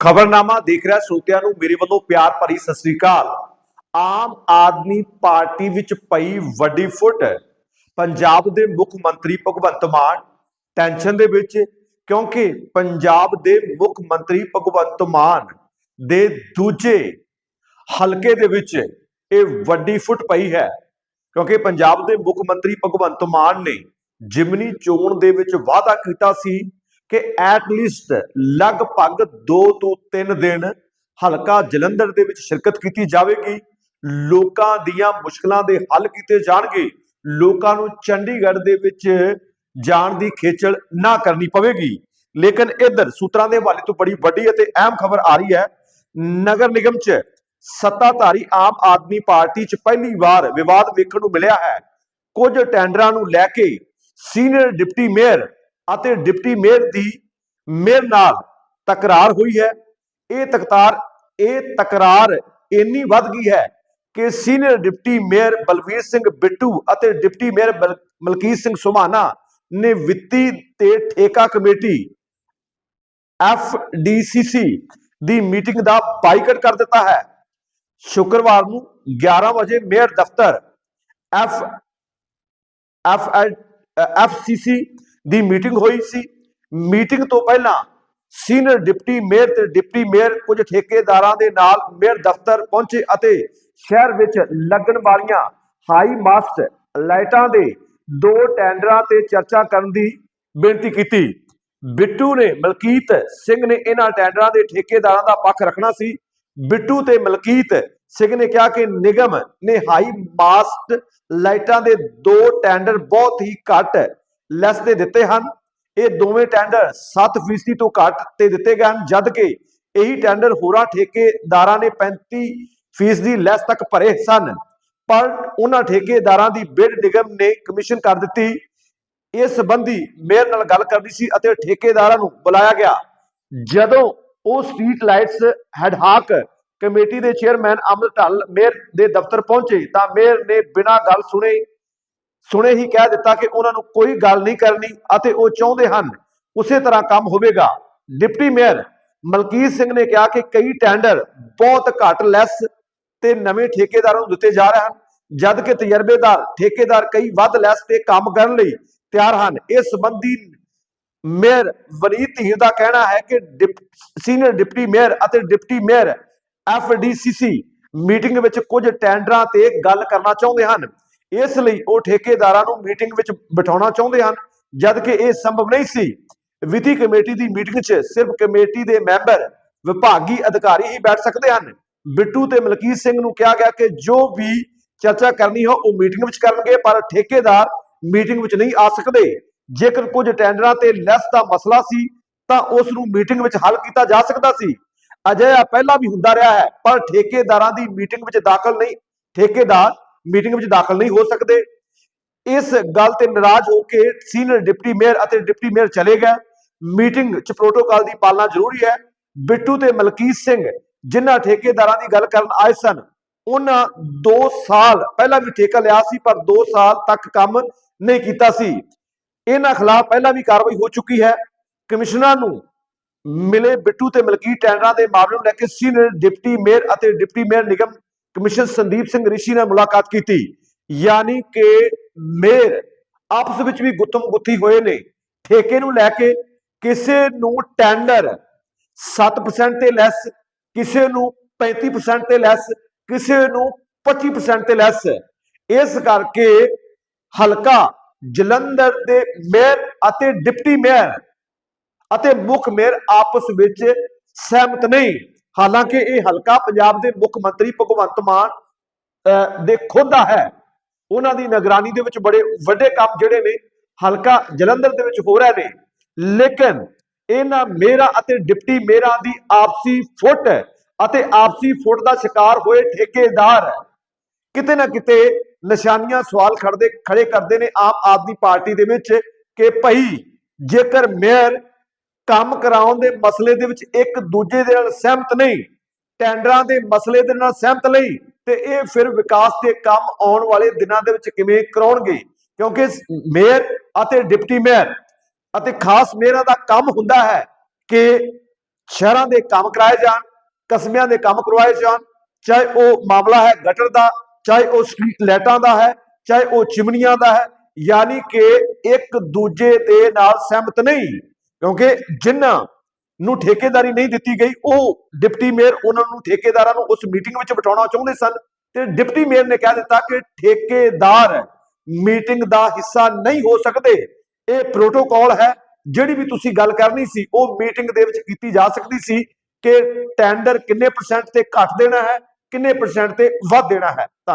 ਖਬਰਨਾਮਾ ਦੇਖ ਰਿਹਾ ਸਰੋਤਿਆਂ ਨੂੰ, ਮੇਰੇ ਵੱਲੋਂ ਪਿਆਰ ਭਰੀ ਸਤਿ ਸ੍ਰੀ ਅਕਾਲ। ਆਮ ਆਦਮੀ ਪਾਰਟੀ ਵਿੱਚ ਪਈ ਵੱਡੀ ਫੁੱਟ। ਪੰਜਾਬ ਦੇ ਮੁੱਖ ਮੰਤਰੀ ਭਗਵੰਤ ਮਾਨ ਟੈਨਸ਼ਨ ਦੇ ਵਿੱਚ, ਕਿਉਂਕਿ ਪੰਜਾਬ ਦੇ ਮੁੱਖ ਮੰਤਰੀ ਭਗਵੰਤ ਮਾਨ ਦੇ ਦੂਜੇ ਹਲਕੇ ਦੇ ਵਿੱਚ ਇਹ ਵੱਡੀ ਫੁੱਟ ਪਈ ਹੈ। ਕਿਉਂਕਿ ਪੰਜਾਬ ਦੇ ਮੁੱਖ ਮੰਤਰੀ ਭਗਵੰਤ ਮਾਨ ਨੇ ਜਿਮਨੀ ਚੋਣ ਦੇ ਵਿੱਚ ਵਾਅਦਾ ਕੀਤਾ ਸੀ ਕਿ ਐਟ ਲੀਸਟ ਲਗਭਗ 2 ਤੋਂ 3 ਦਿਨ ਹਲਕਾ ਜਲੰਧਰ ਦੇ ਵਿੱਚ ਸ਼ਿਰਕਤ ਕੀਤੀ ਜਾਵੇਗੀ। ਲੋਕਾਂ ਦੀਆਂ ਮੁਸ਼ਕਲਾਂ ਦੇ ਹੱਲ ਕੀਤੇ ਜਾਣਗੇ। ਲੋਕਾਂ ਨੂੰ ਚੰਡੀਗੜ੍ਹ ਦੇ ਵਿੱਚ ਜਾਣ ਦੀ ਖੇਚਲ ਨਾ ਕਰਨੀ ਪਵੇਗੀ। ਲੇਕਿਨ ਇਧਰ ਸੂਤਰਾਂ ਦੇ ਹਵਾਲੇ ਤੋਂ ਬੜੀ ਵੱਡੀ ਅਤੇ ਅਹਿਮ ਖਬਰ ਆ ਰਹੀ ਹੈ। ਨਗਰ ਨਿਗਮ 'ਚ ਸੱਤਾਧਾਰੀ ਆਮ ਆਦਮੀ ਪਾਰਟੀ 'ਚ ਪਹਿਲੀ ਵਾਰ ਵਿਵਾਦ ਵੇਖਣ ਨੂੰ ਮਿਲਿਆ ਹੈ। ਕੁਝ ਟੈਂਡਰਾਂ ਨੂੰ ਲੈ ਕੇ ਸੀਨੀਅਰ ਡਿਪਟੀ ਮੇਅਰ ਅਤੇ ਡਿਪਟੀ ਮੇਅਰ ਦੀ ਮੇਅਰ ਨਾਲ ਤਕਰਾਰ ਹੋਈ ਹੈ। ਇਹ ਤਕਰਾਰ ਇਹ ਤਕਰਾਰ ਇੰਨੀ ਵੱਧ ਗਈ ਹੈ ਕਿ senior deputy mayor Balvir Singh Bittu ਅਤੇ ਡਿਪਟੀ ਮੇਅਰ ਮਲਕੀਤ ਸਿੰਘ ਸੁਮਾਨਾ ਨੇ ਵਿੱਤੀ ਤੇ ਠੇਕਾ ਕਮੇਟੀ ਐਫਡੀਸੀਸੀ ਦੀ ਮੀਟਿੰਗ ਦਾ ਬਾਈਕਾਟ ਕਰ ਦਿੱਤਾ ਹੈ। ਸ਼ੁੱਕਰਵਾਰ ਨੂੰ 11 ਵਜੇ ਮੇਅਰ ਦਫ਼ਤਰ ਐਫ ਐਫ ਐਫਸੀਸੀ ਦੀ ਮੀਟਿੰਗ ਹੋਈ ਸੀ। ਮੀਟਿੰਗ ਤੋਂ ਪਹਿਲਾਂ ਸੀਨੀਅਰ ਡਿਪਟੀ ਮੇਅਰ ਤੇ ਡਿਪਟੀ ਮੇਅਰ ਕੁਝ ਠੇਕੇਦਾਰਾਂ ਦੇ ਨਾਲ ਮੇਅਰ ਦਫ਼ਤਰ ਪਹੁੰਚੇ ਅਤੇ ਸ਼ਹਿਰ ਵਿੱਚ ਲੱਗਣ ਵਾਲੀਆਂ ਹਾਈ ਮਾਸਟ ਲਾਈਟਾਂ ਦੇ ਦੋ ਟੈਂਡਰਾਂ ਤੇ ਚਰਚਾ ਕਰਨ ਦੀ ਬੇਨਤੀ ਕੀਤੀ। ਬਿੱਟੂ ਨੇ ਮਲਕੀਤ ਸਿੰਘ ਨੇ ਇਹਨਾਂ ਟੈਂਡਰਾਂ ਦੇ ਠੇਕੇਦਾਰਾਂ ਦਾ ਪੱਖ ਰੱਖਣਾ ਸੀ। ਬਿੱਟੂ ਤੇ ਮਲਕੀਤ ਸਿੰਘ ਨੇ ਕਿਹਾ ਕਿ ਨਿਗਮ ਨੇ ਹਾਈ ਮਾਸਟ ਲਾਈਟਾਂ ਦੇ ਦੋ ਟੈਂਡਰ ਬਹੁਤ ਹੀ ਘੱਟ ਲੈਸ ਤੇ ਦਿੱਤੇ ਹਨ। ਇਹ ਦੋਵੇਂ ਟੈਂਡਰ 7% ਤੋਂ ਘੱਟ ਤੇ ਦਿੱਤੇ ਗਏ ਹਨ ਜਦ ਕਿ ਇਹੀ ਟੈਂਡਰ ਹੋਰਾਂ ਠੇਕੇਦਾਰਾਂ ਨੇ 35% ਦੀ ਲੈਸ ਤੱਕ ਭਰੇ ਸਨ। ਪਰ ਉਹਨਾਂ ਠੇਕੇਦਾਰਾਂ ਦੀ ਬਿਡ ਨਿਗਮ ਨੇ ਕਮਿਸ਼ਨ ਕਰ ਦਿੱਤੀ। ਇਸ ਸੰਬੰਧੀ ਮੇਅਰ ਨਾਲ ਗੱਲ ਕਰਨੀ ਸੀ ਅਤੇ ਠੇਕੇਦਾਰਾਂ ਨੂੰ ਬੁਲਾਇਆ ਗਿਆ। ਜਦੋਂ ਉਹ street lights ad hoc committee ਦੇ ਚੇਅਰਮੈਨ ਅਮਰ ਢੱਲ ਮੇਅਰ ਦੇ ਦਫ਼ਤਰ ਪਹੁੰਚੇ ਤਾਂ ਮੇਅਰ ਨੇ ਬਿਨਾਂ ਗੱਲ ਸੁਣੇ ਸੁਣੇ ਹੀ ਕਹਿ ਦਿੱਤਾ ਕਿ ਉਹਨਾਂ ਨੂੰ ਕੋਈ ਗੱਲ ਨਹੀਂ ਕਰਨੀ ਅਤੇ ਉਹ ਚਾਹੁੰਦੇ ਹਨ ਉਸੇ ਤਰ੍ਹਾਂ ਕੰਮ ਹੋਵੇਗਾ। ਡਿਪਟੀ ਮੇਅਰ ਮਲਕੀਤ ਸਿੰਘ ਨੇ ਕਿਹਾ ਕਿ ਕਈ ਟੈਂਡਰ ਬਹੁਤ ਘੱਟ ਲੈਸ ਤੇ ਨਵੇਂ ਠੇਕੇਦਾਰਾਂ ਨੂੰ ਦਿੱਤੇ ਜਾ ਰਹੇ ਹਨ ਜਦ ਕਿ ਤਜਰਬੇਦਾਰ, ਠੇਕੇਦਾਰ ਕਈ ਵੱਧ ਲੈਸ ਤੇ ਕੰਮ ਕਰਨ ਲਈ ਤਿਆਰ ਹਨ। ਇਸ ਸੰਬੰਧੀ ਮੇਅਰ ਵਨੀਤ ਧੀਰ ਦਾ ਕਹਿਣਾ ਹੈ ਕਿ ਸੀਨੀਅਰ ਡਿਪਟੀ ਮੇਅਰ ਅਤੇ ਡਿਪਟੀ ਮੇਅਰ ਐਫਡੀਸੀਸੀ ਮੀਟਿੰਗ ਵਿੱਚ ਕੁਝ ਟੈਂਡਰਾਂ ਤੇ ਗੱਲ ਕਰਨਾ ਚਾਹੁੰਦੇ ਹਨ। ਇਸ ਲਈ ਉਹ ਠੇਕੇਦਾਰਾਂ ਨੂੰ ਮੀਟਿੰਗ ਵਿੱਚ ਬਿਠਾਉਣਾ ਚਾਹੁੰਦੇ ਹਨ, ਜਦ ਕਿ ਇਹ ਸੰਭਵ ਨਹੀਂ ਸੀ। ਵਿਧੀ ਕਮੇਟੀ ਦੀ ਮੀਟਿੰਗ 'ਚ ਸਿਰਫ ਕਮੇਟੀ ਦੇ ਮੈਂਬਰ, ਵਿਭਾਗੀ ਅਧਿਕਾਰੀ ਹੀ ਬੈਠ ਸਕਦੇ ਹਨ। ਬਿੱਟੂ ਤੇ ਮਲਕੀਤ ਸਿੰਘ ਨੂੰ ਕਿਹਾ ਗਿਆ ਕਿ ਜੋ ਵੀ ਚਰਚਾ ਕਰਨੀ ਹੋ, ਉਹ ਮੀਟਿੰਗ ਵਿੱਚ ਕਰਨਗੇ, ਪਰ ਠੇਕੇਦਾਰ ਮੀਟਿੰਗ ਵਿੱਚ ਨਹੀਂ ਆ ਸਕਦੇ। ਜੇਕਰ ਕੁਝ ਟੈਂਡਰਾਂ ਤੇ ਲੈਸ ਦਾ ਮਸਲਾ ਸੀ, ਤਾਂ ਉਸ ਨੂੰ ਮੀਟਿੰਗ ਵਿੱਚ ਹੱਲ ਕੀਤਾ ਜਾ ਸਕਦਾ ਸੀ। ਅਜਿਹਾ ਪਹਿਲਾਂ ਵੀ ਹੁੰਦਾ ਰਿਹਾ ਹੈ, ਪਰ ਠੇਕੇਦਾਰਾਂ ਦੀ ਮੀਟਿੰਗ ਵਿੱਚ ਦਾਖਲ ਨਹੀਂ। ਠੇਕੇਦਾਰ ਮੀਟਿੰਗ ਵਿੱਚ ਦਾਖਲ ਨਹੀਂ ਹੋ ਸਕਦੇ। ਇਸ ਗੱਲ ਤੇ ਨਾਰਾਜ਼ ਹੋ ਕੇ ਸੀਨੀਅਰ ਡਿਪਟੀ ਮੇਅਰ ਅਤੇ ਡਿਪਟੀ ਮੇਅਰ ਚਲੇ ਗਏ। ਮੀਟਿੰਗ 'ਚ ਪ੍ਰੋਟੋਕਾਲ ਦੀ ਪਾਲਣਾ ਜ਼ਰੂਰੀ ਹੈ। ਬਿੱਟੂ ਤੇ ਮਲਕੀਤ ਸਿੰਘ, ਜਿਨ੍ਹਾਂ ਠੇਕੇਦਾਰਾਂ ਦੀ ਗੱਲ ਕਰਨ ਆਏ ਸਨ, ਉਹਨਾਂ 2 ਸਾਲ ਪਹਿਲਾਂ ਵੀ ਠੇਕਾ ਲਿਆ ਸੀ, ਪਰ 2 ਸਾਲ ਤੱਕ ਕੰਮ ਨਹੀਂ ਕੀਤਾ ਸੀ। ਇਹਨਾਂ ਖਿਲਾਫ ਪਹਿਲਾਂ ਵੀ ਕਾਰਵਾਈ ਹੋ ਚੁੱਕੀ ਹੈ। ਕਮਿਸ਼ਨਰਾਂ ਨੂੰ ਮਿਲੇ ਬਿੱਟੂ ਤੇ ਮਲਕੀਤ ਟੈਂਡਰਾਂ ਦੇ ਮਾਮਲੇ ਨੂੰ ਲੈ ਕੇ ਸੀਨੀਅਰ ਡਿਪਟੀ ਮੇਅਰ ਅਤੇ ਡਿਪਟੀ ਮੇਅਰ ਨਿਗਮ ਕਮਿਸ਼ਨਰ ਸੰਦੀਪ ਸਿੰਘ ਰਿਸ਼ੀ ਨਾਲ ਮੁਲਾਕਾਤ ਕੀਤੀ। ਯਾਨੀ ਕਿ ਮੇਅਰ ਆਪਸ ਵਿੱਚ ਵੀ ਗੁੱਤਮ ਗੁੱਥੀ ਹੋਏ ਨੇ। ਠੇਕੇ ਨੂੰ ਲੈ ਕੇ ਕਿਸੇ ਨੂੰ ਟੈਂਡਰ 7% ਤੇ ਲੈਸ ਕਿਸੇ ਨੂੰ 35% ਤੇ ਲੈਸ ਕਿਸੇ ਨੂੰ 25% ਤੇ ਲੈਸ ਇਸ ਕਰਕੇ ਹਲਕਾ ਜਲੰਧਰ ਦੇ ਮੇਅਰ ਅਤੇ ਡਿਪਟੀ ਮੇਅਰ ਅਤੇ ਮੁੱਖ ਮੇਅਰ ਆਪਸ ਵਿੱਚ ਸਹਿਮਤ ਨਹੀਂ। ਹਾਲਾਂਕਿ ਇਹ ਹਲਕਾ ਪੰਜਾਬ ਦੇ ਮੁੱਖ ਮੰਤਰੀ ਭਗਵੰਤ ਮਾਨ ਦੇ ਖੁਦ ਦਾ ਹੈ। ਉਹਨਾਂ ਦੀ ਨਿਗਰਾਨੀ ਦੇ ਵਿੱਚ ਬੜੇ ਵੱਡੇ ਕੰਮ ਜਿਹੜੇ ਨੇ, ਹਲਕਾ ਜਲੰਧਰ ਦੇ ਵਿੱਚ ਹੋ ਰਹੇ ਨੇ। ਲੇਕਿਨ ਇਹਨਾਂ ਮੇਰਾ ਅਤੇ ਡਿਪਟੀ ਮੇਰਾ ਦੀ ਆਪਸੀ ਫੁੱਟ ਅਤੇ ਆਪਸੀ ਫੁੱਟ ਦਾ ਸ਼ਿਕਾਰ ਹੋਏ ਠੇਕੇਦਾਰ ਕਿਤੇ ਨਾ ਕਿਤੇ ਨਿਸ਼ਾਨੀਆਂ ਸਵਾਲ ਖੜਦੇ, ਖੜੇ ਕਰਦੇ ਨੇ ਆਮ ਆਦਮੀ ਪਾਰਟੀ ਦੇ ਵਿੱਚ ਕਿ ਭਈ ਜੇਕਰ ਮੇਅਰ ਕੰਮ ਕਰਾਉਣ ਦੇ ਮਸਲੇ ਦੇ ਵਿੱਚ ਇੱਕ ਦੂਜੇ ਦੇ ਨਾਲ ਸਹਿਮਤ ਨਹੀਂ ਟੈਂਡਰਾਂ ਦੇ ਮਸਲੇ ਦੇ ਨਾਲ ਸਹਿਮਤ ਨਹੀਂ ਤੇ ਇਹ ਫਿਰ ਵਿਕਾਸ ਦੇ ਕੰਮ ਆਉਣ ਵਾਲੇ ਦਿਨਾਂ ਦੇ ਵਿੱਚ ਕਿਵੇਂ ਕਰਾਉਣਗੇ? ਕਿਉਂਕਿ ਮੇਅਰ ਅਤੇ ਡਿਪਟੀ ਮੇਅਰ ਅਤੇ ਖਾਸ ਮੇਅਰਾਂ ਦਾ ਕੰਮ ਹੁੰਦਾ ਹੈ ਕਿ ਸ਼ਹਿਰਾਂ ਦੇ ਕੰਮ ਕਰਾਏ ਜਾਣ ਕਸਬਿਆਂ ਦੇ ਕੰਮ ਕਰਵਾਏ ਜਾਣ ਚਾਹੇ ਉਹ ਮਾਮਲਾ ਹੈ ਗਟਰ ਦਾ ਚਾਹੇ ਉਹ ਸਟਰੀਟ ਲਾਈਟਾਂ ਦਾ ਹੈ ਚਾਹੇ ਉਹ ਚਿਮਨੀਆਂ ਦਾ ਹੈ ਯਾਨੀ ਕਿ ਇੱਕ ਦੂਜੇ ਦੇ ਨਾਲ ਸਹਿਮਤ ਨਹੀਂ। ਕਿਉਂਕਿ ਜਿਨ੍ਹਾਂ ਨੂੰ ਠੇਕੇਦਾਰੀ ਨਹੀਂ ਦਿੱਤੀ ਗਈ, ਉਹ ਡਿਪਟੀ ਮੇਅਰ ਉਹਨਾਂ ਨੂੰ ਠੇਕੇਦਾਰਾਂ ਨੂੰ ਉਸ ਮੀਟਿੰਗ ਵਿੱਚ ਬਿਠਾਉਣਾ ਚਾਹੁੰਦੇ ਸਨ ਤੇ ਡਿਪਟੀ ਮੇਅਰ ਨੇ ਕਹਿ ਦਿੱਤਾ ਕਿ ਠੇਕੇਦਾਰ ਮੀਟਿੰਗ ਦਾ ਹਿੱਸਾ ਨਹੀਂ ਹੋ ਸਕਦੇ। ਇਹ ਪ੍ਰੋਟੋਕਾਲ ਹੈ, ਜਿਹੜੀ ਵੀ ਤੁਸੀਂ ਗੱਲ ਕਰਨੀ ਸੀ, ਉਹ ਮੀਟਿੰਗ ਦੇ ਵਿੱਚ ਕੀਤੀ ਜਾ ਸਕਦੀ ਸੀ ਕਿ ਟੈਂਡਰ ਕਿੰਨੇ ਪਰਸੈਂਟ ਤੇ ਘੱਟ ਦੇਣਾ ਹੈ, ਕਿੰਨੇ ਪਰਸੈਂਟ ਤੇ ਵੱਧ ਦੇਣਾ ਹੈ। ਧੰਨਵਾਦ